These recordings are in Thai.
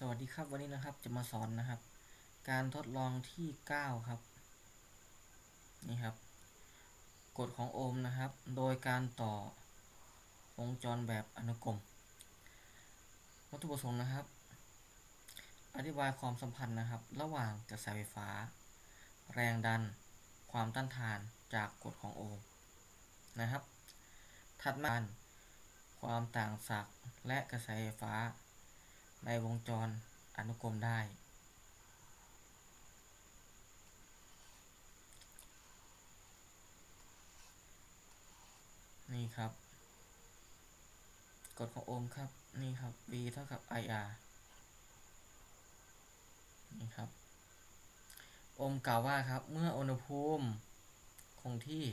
สวัสดีครับวันนี้นะครับจะมาสอนนะครับ การทดลองที่ 9 ครับนี่ครับกฎของโอห์มนะครับ โดยการต่อวงจรแบบอนุกรมวัตถุประสงค์นะครับ อธิบายความสัมพันธ์นะครับ ระหว่างกระแสไฟฟ้า แรงดัน ความต้านทานจากกฎของโอห์มนะครับ ถัดมาความต่างศักย์และกระแสไฟฟ้า ในวงจรอนุกรมได้ นี่ครับ กฎของโอห์มครับ นี่ครับ V เท่ากับ IR นี่ครับ โอห์มกล่าวว่าครับ เมื่ออุณหภูมิคงที่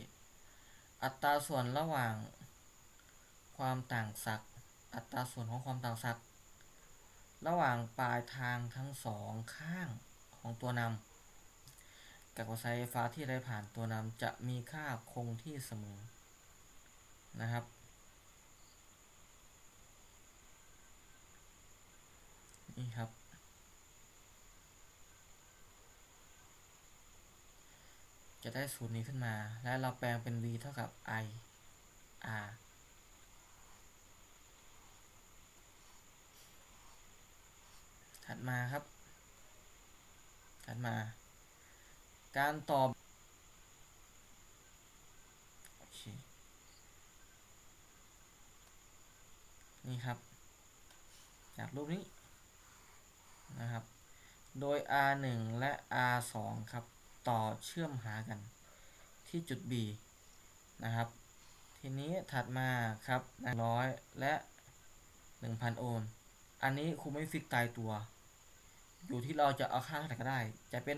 อัตราส่วนระหว่างความต่างศักย์อัตราส่วนของความต่างศักย์ ระหว่างปลายทางทั้งสองข้างของตัวนำกับกระแสไฟฟ้าที่ได้ผ่านตัวนำจะมีค่าคงที่เสมอนะครับ นี่ครับ จะได้สูตรนี้ขึ้นมา และเราแปลงเป็น v เท่ากับ i r ถัด มาครับ ถัดมา การตอบโอเคนี่ครับ จากรูปนี้นะครับ โดย R 1 และ R 2 ครับ ต่อเชื่อมหากันที่จุด B นะครับ ทีนี้ถัดมาครับ100 และ 1,000 โอห์ม อันนี้ครูไม่ฟิกตายตัว อยู่ที่เราจะเอาค่าเท่าไหร่ก็ได้ จะเป็น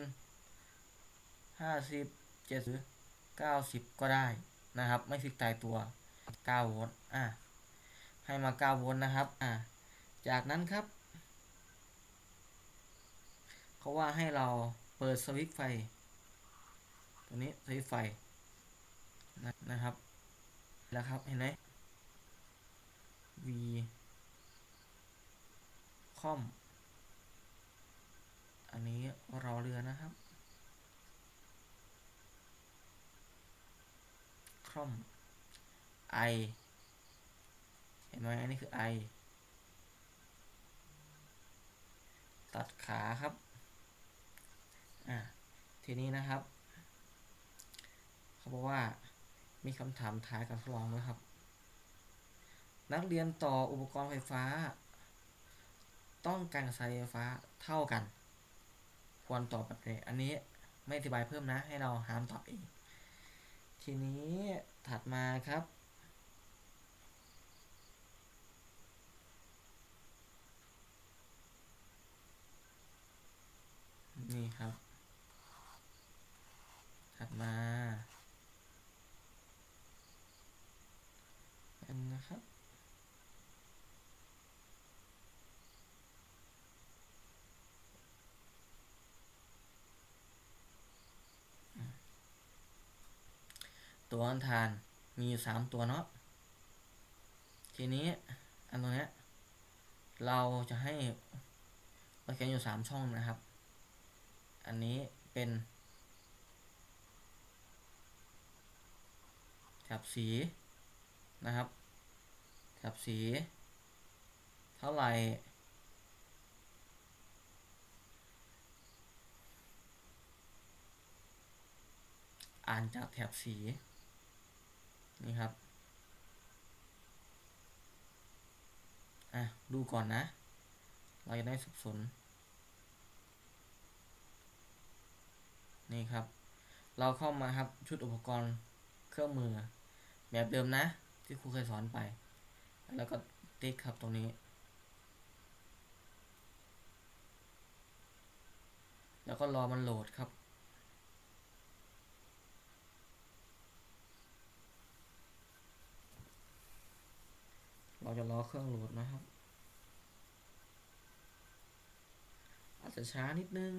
50 70 90ก็ได้นะครับ ไม่ฟิกตายตัว9โวลต์อะให้มา9โวลต์นะครับอะจากนั้นครับเขาว่าให้เราเปิดสวิตช์ไฟ ตัวนี้สวิตช์ไฟนะนะครับ แล้วครับเห็นไหม V คอม อันนี้รอเรือนะครับคอม I เห็นไหมอันนี้คือ I ตัดขาครับ อ่า ทีนี้นะครับ เขาบอกว่ามีคำถามท้ายการทดลองด้วยครับ นักเรียนต่ออุปกรณ์ไฟฟ้า ต้องการกระแสไฟฟ้าเท่ากัน ควรตอบแบบไหนอันนี้ไม่อธิบายเพิ่มนะ ให้เราหามตอบเอง ทีนี้ถัดมาครับ นี่ครับ ถัดมาอันนะครับ ตัวอันทานมีสามตัวเนาะทีนี้อันตรงนี้เราจะให้เราเขียนอยู่สามช่องนะครับ อันนี้เป็นแถบสีนะครับแถบสี เท่าไหร่อ่านจากแถบสี นี่ครับ อะ ดูก่อนนะ เราจะได้สับสน นี่ครับ เราเข้ามาครับชุดอุปกรณ์เครื่องมือ แบบเดิมนะ ที่ครูเคยสอนไป แล้วก็ติ๊กครับตรงนี้ แล้วก็รอมันโหลดครับ เรา จะรอเครื่องโหลดนะครับ อาจจะช้านิดนึง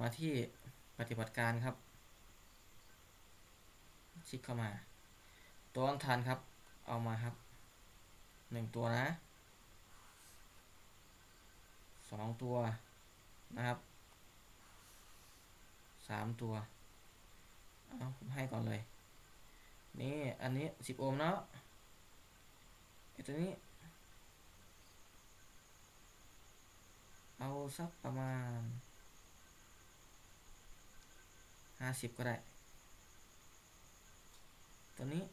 มาที่ปฏิบัติการครับ ชิดเข้ามา ตัวต้นทานครับ เอามาครับหนึ่งตัวนะ สองตัวนะครับสามตัว เอาผมให้ก่อนเลย นี่อันนี้สิบโอห์มเนาะไอตัวนี้ เอาสักประมาณห้าสิบก็ได้ ตัวนี้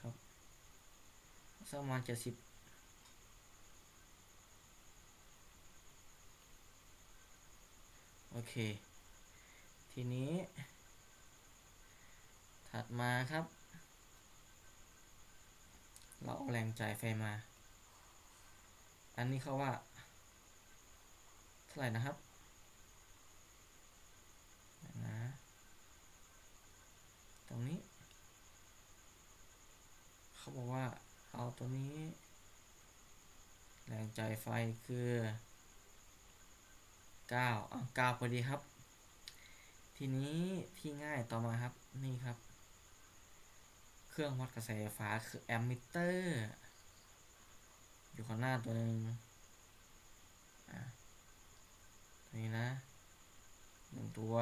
ครับ สักประมาณเจ็ดสิบโอเค ทีนี้ ถัดมาครับ เราเอาแรงจ่ายไฟมา อันนี้เขาว่า เท่าไหร่นะครับนะตรงนี้ เขาบอกว่า เอาตัวนี้ แรงจ่ายไฟคือ9อะ9พอดีครับ ทีนี้ที่ง่ายต่อมาครับนี่ครับ เครื่องวัดกระแสไฟฟ้าคือแอมมิเตอร์ อยู่ข้างหน้าตัวหนึ่งอะตัวนี้นะหนึ่งตัว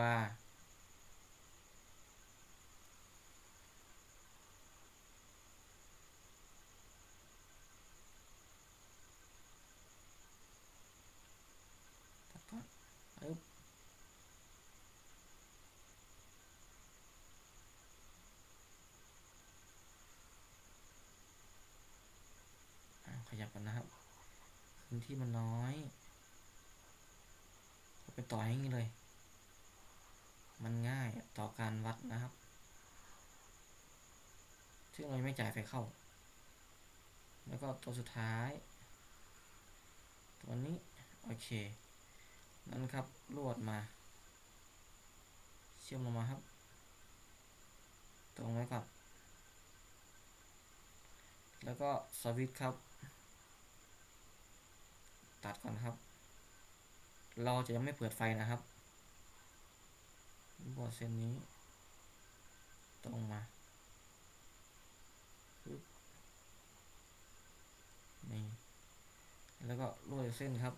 ตัดก่อนปึ๊บอะขยับกันนะครับ พื้ นที่มันน้อยก็ไปต่ออย่างนี้เลย มันง่ายต่อการวัดนะครับ ซึ่งเราไม่จ่ายไฟเข้า แล้วก็ตัวสุดท้าย ตัวนี้โอเค นั่นครับลวดมา เชื่อมลงมาครับ ตรงไว้ก่อนแล้วก็สวิตช์ครับ ตัดก่อนครับ เราจะยังไม่เปิดไฟนะครับบอดเส้นนี้ ตรงมานี่แล้วก็ลวดเส้นครับ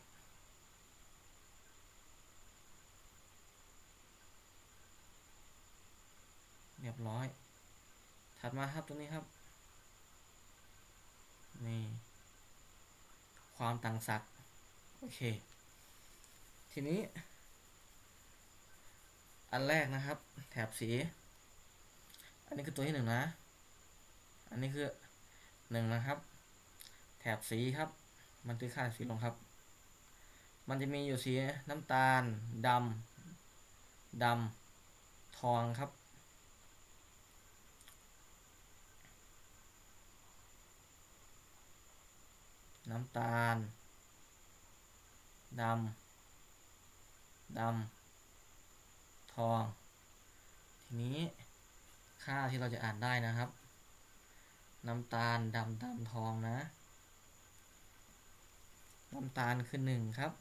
เรียบร้อย ถัดมาครับตัวนี้ครับ นี่ ความต่างศักย์ โอเค ทีนี้ อันแรกนะครับ แถบสี อันนี้คือตัวที่หนึ่งนะ อันนี้คือหนึ่งนะครับ แถบสีครับ มันคือค่าสีลงครับ มันจะมีอยู่สีน้ำตาลดำดำทองครับน้ำตาล ดำ ดำ ทอง ทีนี้ค่าที่เราจะอ่านได้นะครับ น้ำตาล ดำ ดำ ทองนะ น้ำตาลคือหนึ่งครับ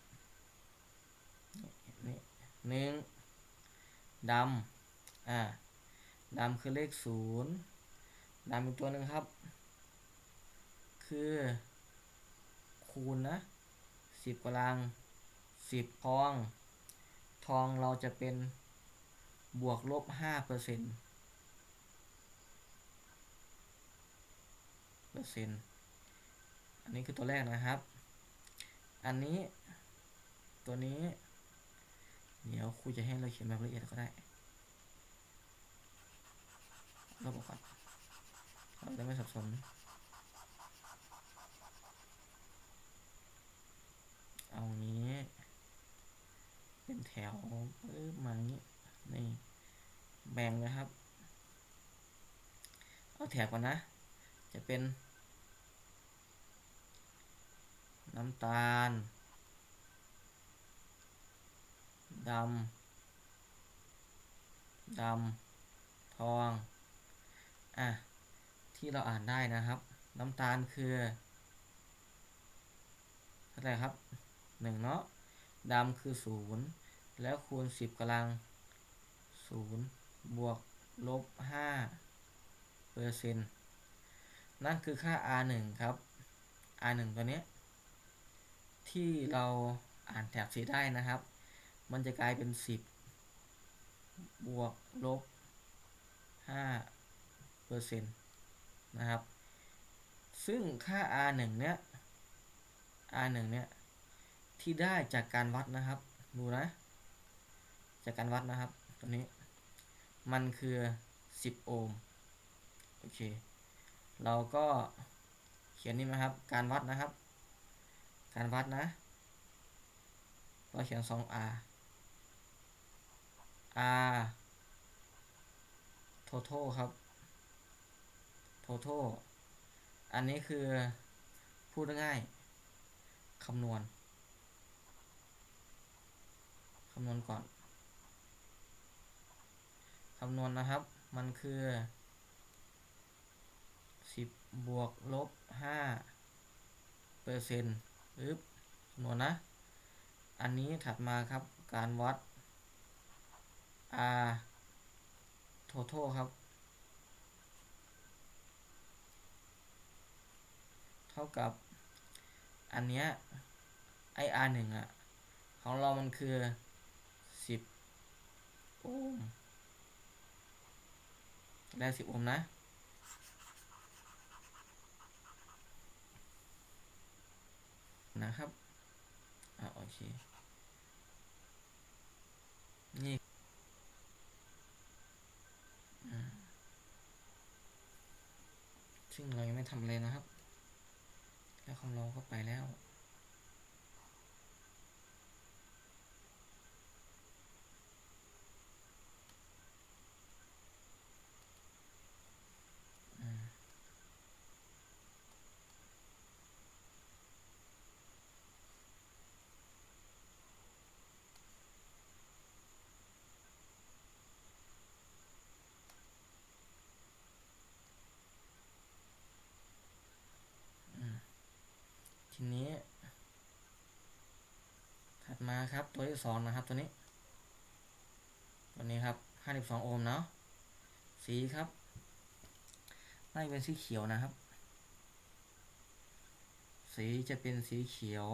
นี่หนึ่งดำ อ่า ดำคือเลขศูนย์ดำอีกตัวหนึ่งครับ คือคูณนะ สิบกำลังสิบทอง ทองเราจะเป็นบวกลบห้าเปอร์เซ็นต์เปอร์เซ็นต์อันนี้คือตัวแรกนะครับ อันนี้ตัวนี้ เดี๋ยวครูจะให้เราเขียนแบบละเอียดก็ได้เราบอกก่อนเราจะไม่สับสน เอางี้ เป็นแถวปึ๊บมาอย่างนี้นี่แบ่งนะครับ เอาแถบก่อนนะ จะเป็น น้ำตาลดำดำทอง อะ ที่เราอ่านได้นะครับ น้ำตาลคือเท่าไรครับ หนึ่งเนาะดำคือศูนย์แล้วคูณสิบกำลังศูนย์บวกลบห้าเปอร์เซ็นต์นั่นคือค่า r 1ครับ r 1ตัวนี้ ที่เราอ่านแถบสีได้นะครับ มันจะกลายเป็น 10 บวกลบ5เปอร์เซ็นต์นะครับ ซึ่งค่า r 1เนี้ย r 1เนี้ย ที่ได้จากการวัดนะครับ ดูนะ จากการวัดนะครับ ตัวนี้ มันคือ 10 โอห์ม โอเค เราก็เขียนนี่นะครับ การวัดนะครับ การวัดนะ เราเขียน 2r r total ครับ total อันนี้คือพูดง่ายคำนวณ คำนวณก่อนคำนวณนะครับ มันคือ 10 บวกลบ5เปอร์เซ็นต์ปึ๊บคำนวณนะ อันนี้ถัดมาครับ การวัด r total ครับ เท่ากับ อันเนี้ยไอ r หนึ่งอะของเรามันคือ โอห์มได้10โอห์มนะนะครับอ่าโอเค นี่ซึ่งเรายังไม่ทำอะไรนะครับ แล้วของเราก็ไปแล้ว ทีนี้ ถัดมาครับตัวที่สองนะครับตัวนี้ ตัวนี้ครับห้าสิบสองโอห์มเนาะสีครับน่าจะเป็นสีเขียวนะครับ สีจะเป็นสีเขียว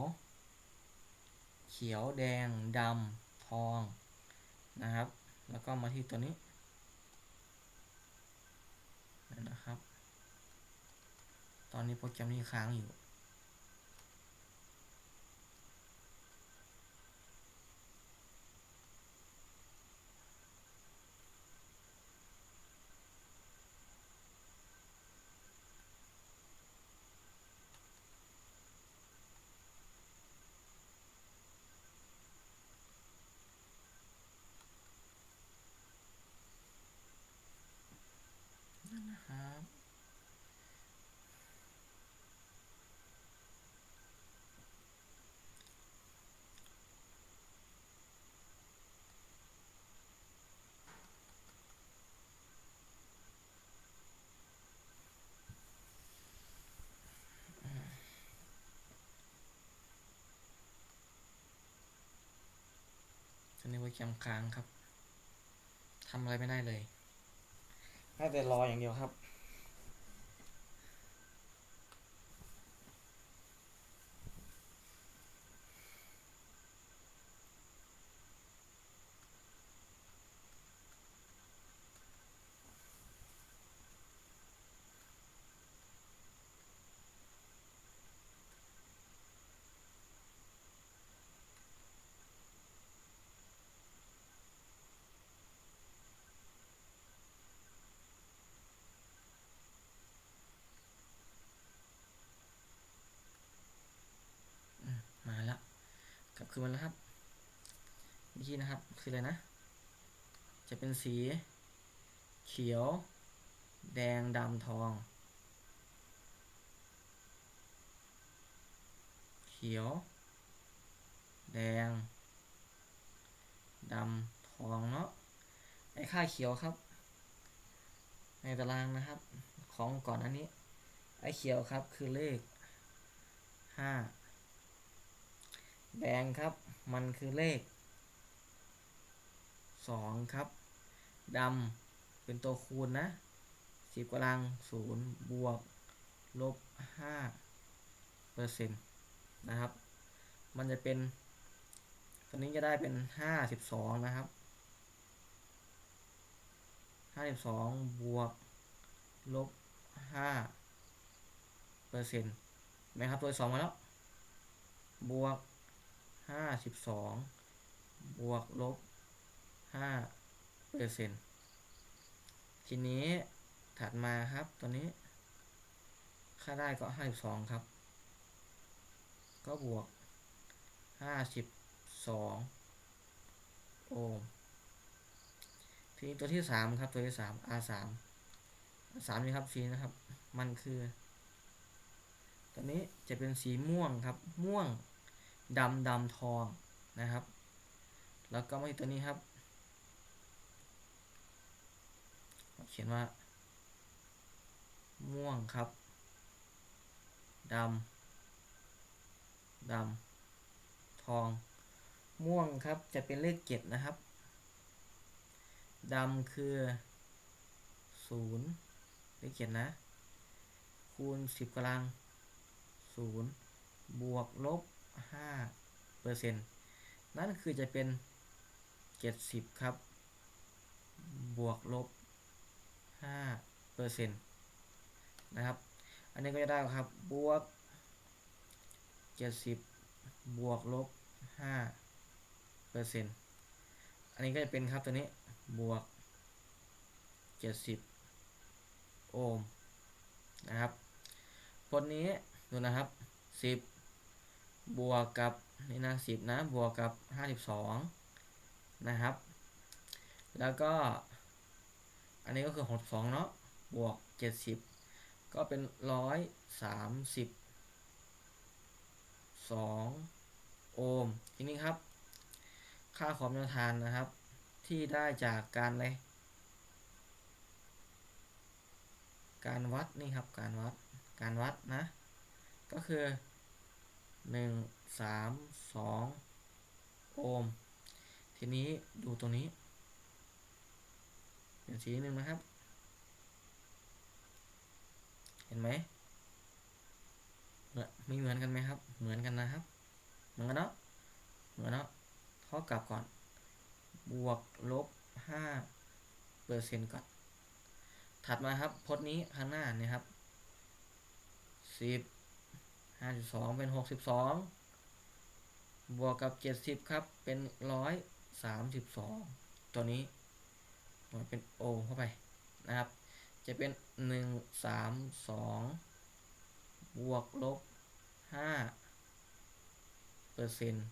เขียวแดงดำทองนะครับ แล้วก็มาที่ตัวนี้นั่นนะครับ ตอนนี้โปรแกรมนี้ค้างอยู่ นะครับ ตอนนี้โปรแกรมค้างครับทำอะไรไม่ได้เลยได้แต่รออย่างเดียวครับ คืนมาแล้วครับวิธีนะครับ คืออะไรนะ จะเป็นสี เขียว แดงดำทอง เขียว แดงดำทองเนาะไอ้ค่าเขียวครับ ในตารางนะครับ ของก่อนอันนี้ ไอ้เขียวครับคือเลขห้า แดงครับ มันคือเลขสองครับดำเป็นตัวคูณนะสิบกำลังศูนย์บวกลบห้าเปอร์เซ็นต์นะครับ มันจะเป็นตัวนี้จะได้เป็นห้าสิบสองนะครับห้าสิบสองบวกลบห้าเปอร์เซ็นต์ไหมครับ ตัวที่สองมาแล้ว บวก ห้าสิบสองบวกลบห้าเปอร์เซ็นต์ทีนี้ถัดมาครับตัวนี้ ค่าได้ก็ห้าสิบสองครับ ก็บวกห้าสิบสองโอห์มทีนี้ตัวที่สามครับตัวที่สาม R สามสามนี่ครับสีนะครับ มันคือ ตัวนี้จะเป็นสีม่วงครับ ม่วง ดำดำทองนะครับ แล้วก็มาที่ตัวนี้ครับ เขียนว่า ม่วงครับดำดำทอง ม่วงครับจะเป็นเลขเจ็ดนะครับดำคือศูนย์เลขเจ็ดนะ คูณสิบกำลังศูนย์บวกลบ ห้าเปอร์เซ็นต์นั่นคือจะเป็นเจ็ดสิบครับ บวกลบห้าเปอร์เซ็นต์นะครับ อันนี้ก็จะได้ครับ บวกเจ็ดสิบบวกลบห้าเปอร์เซ็นต์อันนี้ก็จะเป็นครับตัวนี้ บวกเจ็ดสิบโอห์มนะครับผลนี้ดูนะครับสิ บวกกับนี่นะสิบนะบวกกับห้าสิบสองนะครับ แล้วก็ อันนี้ก็คือหกสองเนาะบวกเจ็ดสิบก็เป็นร้อยสามสิบสองโอห์มทีนี้ครับ ค่าความต้านทานนะครับ ที่ได้จากการอะไรการวัดนี่ครับการวัดการวัดนะ ก็คือ หนึ่งสามสองโอห์มทีนี้ดูตรงนี้เป็นสีหนึ่งนะครับ เห็นไหมไม่เหมือนกันไหมครับ เหมือนกันนะครับ เหมือนกันเนาะเหมือนเนาะเท่ากับก่อน บวกลบห้าเปอร์เซ็นต์ก่อน ถัดมาครับพจน์นี้ข้างหน้านี่ครับสิบ ห้าจุดสองเป็นหกสิบสองบวกกับเจ็ดสิบครับเป็นร้อยสามสิบสองตัวนี้มันเป็นโอเข้าไปนะครับ จะเป็นหนึ่งสามสองบวกลบห้าเปอร์เซ็นต์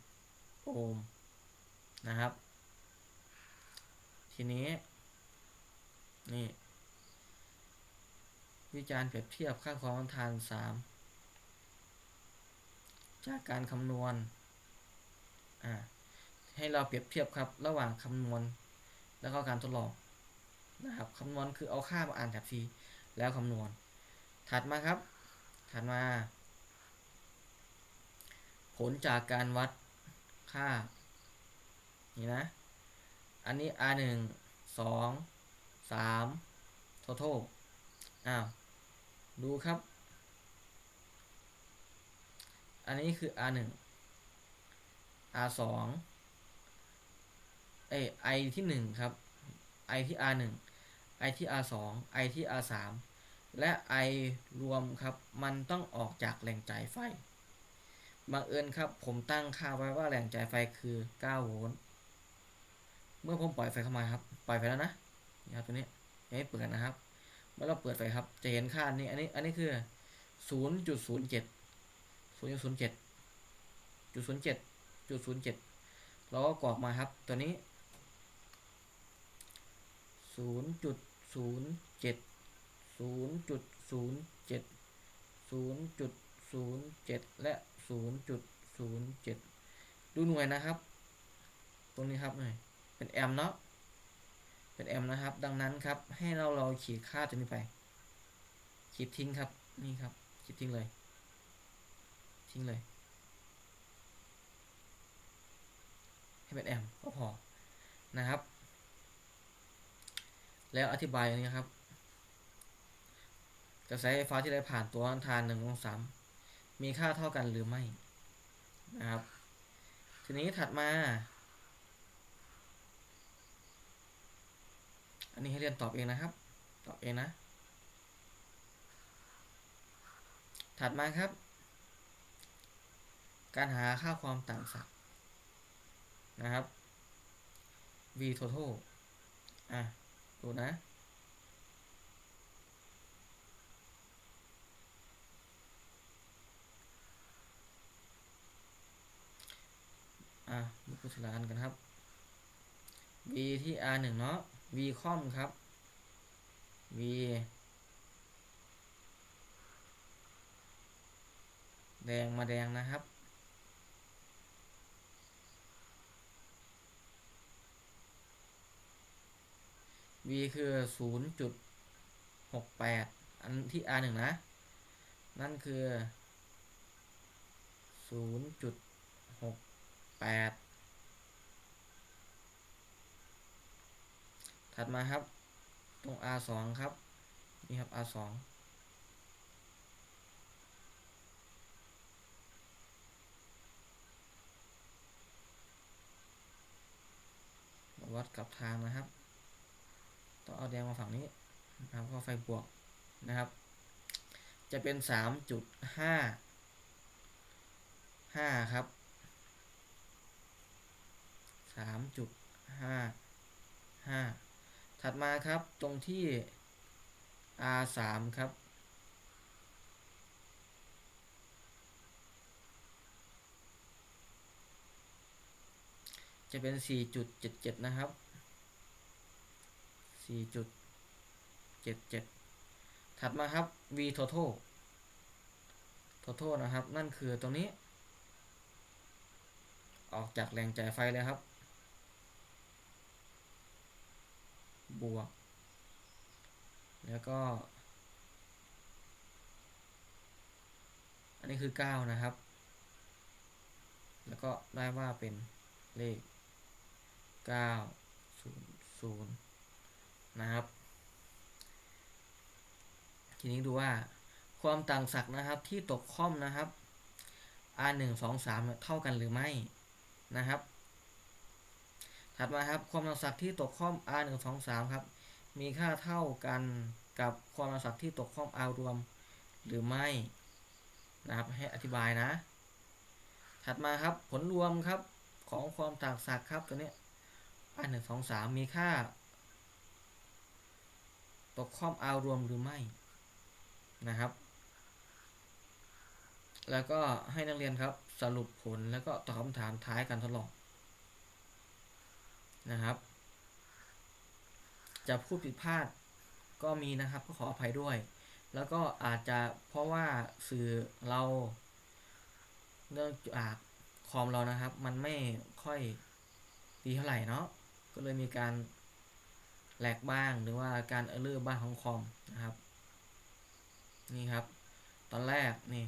โอห์มนะครับ ทีนี้ นี่ วิจารณ์เปรียบเทียบค่าความต้านทานสาม จากการคำนวณอ่าให้เราเปรียบเทียบครับระหว่างคำนวณ แล้วก็การทดลองนะครับคำนวณคือเอาค่ามาอ่านแถบทีแล้วคำนวณ ถัดมาครับ ถัดมา ผลจากการวัดค่า นี่นะ อันนี้ R หนึ่งสองสาม total อ้าว ดูครับ อันนี้คือ R หนึ่ง R สองเอ I ที่หนึ่งครับ I ที่ R หนึ่ง I ที่ R สอง I ที่ R สามและ I รวมครับ มันต้องออกจากแหล่งจ่ายไฟบังเอิญครับ ผมตั้งค่าไว้ว่าแหล่งจ่ายไฟคือ 9 โวลต์ เมื่อผมปล่อยไฟเข้ามาครับ ปล่อยไฟแล้วนะนี่ครับตัวนี้ยังไม่เปิดนะครับ เมื่อเราเปิดไฟครับ จะเห็นค่านี้ อันนี้ อันนี้คือ 0.07 0.07จุดศูนย์เจ็ดจุดศูนย์เจ็ดเราก็กรอกมาครับ ตัวนี้ศูนย์จุดศูนย์เจ็ดศูนย์จุดศูนย์เจ็ดศูนย์จุดศูนย์เจ็ดและศูนย์จุดศูนย์เจ็ดดูหน่วยนะครับ ตรงนี้ครับหน่อยเป็นแอมเนาะเป็นแอมนะครับ ดังนั้นครับ ให้เราเราขีดค่าตัวนี้ไปคลิปทิ้งครับ นี่ครับคลิปทิ้งเลย ทิ้งเลย ให้เป็นแอมก็พอนะครับ แล้วอธิบายอย่างนี้ครับกระแสไฟฟ้าที่ได้ผ่านตัวทานหนึ่งองศามีค่าเท่ากันหรือไม่นะครับ ทีนี้ถัดมา อันนี้ให้เรียนตอบเองนะครับ ตอบเองนะ ถัดมาครับ การหาค่าความต่างศักย์นะครับ v total อะ ดูนะ อะมาพูดทีละอันกันครับ v ที่ r 1เนาะ v คอมครับ v แดงมาแดงนะครับ v คือ0.68อันที่ r 1นะ นั่นคือ0.68ถัดมาครับ ตรง R 2ครับ นี่ครับ R 2วัดกับทางนะครับ ต้องเอาแดงมาฝั่งนี้นะครับก็ไฟบวกนะครับ จะเป็น3.5 5ครับ3.5 5ถัดมาครับตรงที่ R 3ครับ จะเป็น4.77นะครับ 4.77 ถัดมาครับ v total total นะครับ นั่นคือตรงนี้ ออกจากแรงจ่ายไฟเลยครับ บวก แล้วก็อันนี้คือ 9 นะครับ แล้วก็ได้ว่าเป็นเลข 9 0 0 นะครับ ทีนี้ดูว่าความต่างศักย์นะครับที่ตกค่อมนะครับ r 1 2 3 เท่ากันหรือไม่นะครับ ถัดมาครับความต่างศักย์ที่ตกค่อม r 1 2 3ครับ มีค่าเท่ากันกับความต่างศักย์ที่ตกค่อม r รวมหรือไม่นะครับให้อธิบายนะ ถัดมาครับผลรวมครับของความต่างศักย์ครับตัวนี้ r 1 2 3 มีค่า ตกค่อม r รวมหรือไม่นะครับ แล้วก็ให้นักเรียนครับสรุปผลแล้วก็ตอบคำถามท้ายการทดลองนะครับ จะพูดผิดพลาดก็มีนะครับก็ขออภัยด้วย แล้วก็อาจจะเพราะว่าสื่อเราเนื่องจากคอมเรานะครับ มันไม่ค่อยดีเท่าไหร่เนาะก็เลยมีการ แหลกบ้างหรือว่าการเออร์เลอร์บ้างของคอมนะครับ นี่ครับ ตอนแรกนี่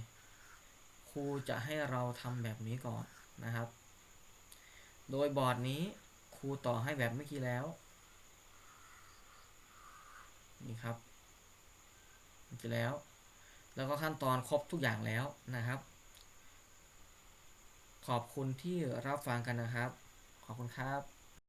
ครูจะให้เราทำแบบนี้ก่อนนะครับ โดยบอร์ดนี้ครูต่อให้แบบเมื่อกี้แล้ว นี่ครับเมื่อกี้แล้ว แล้วก็ขั้นตอนครบทุกอย่างแล้วนะครับ ขอบคุณที่รับฟังกันนะครับ ขอบคุณครับ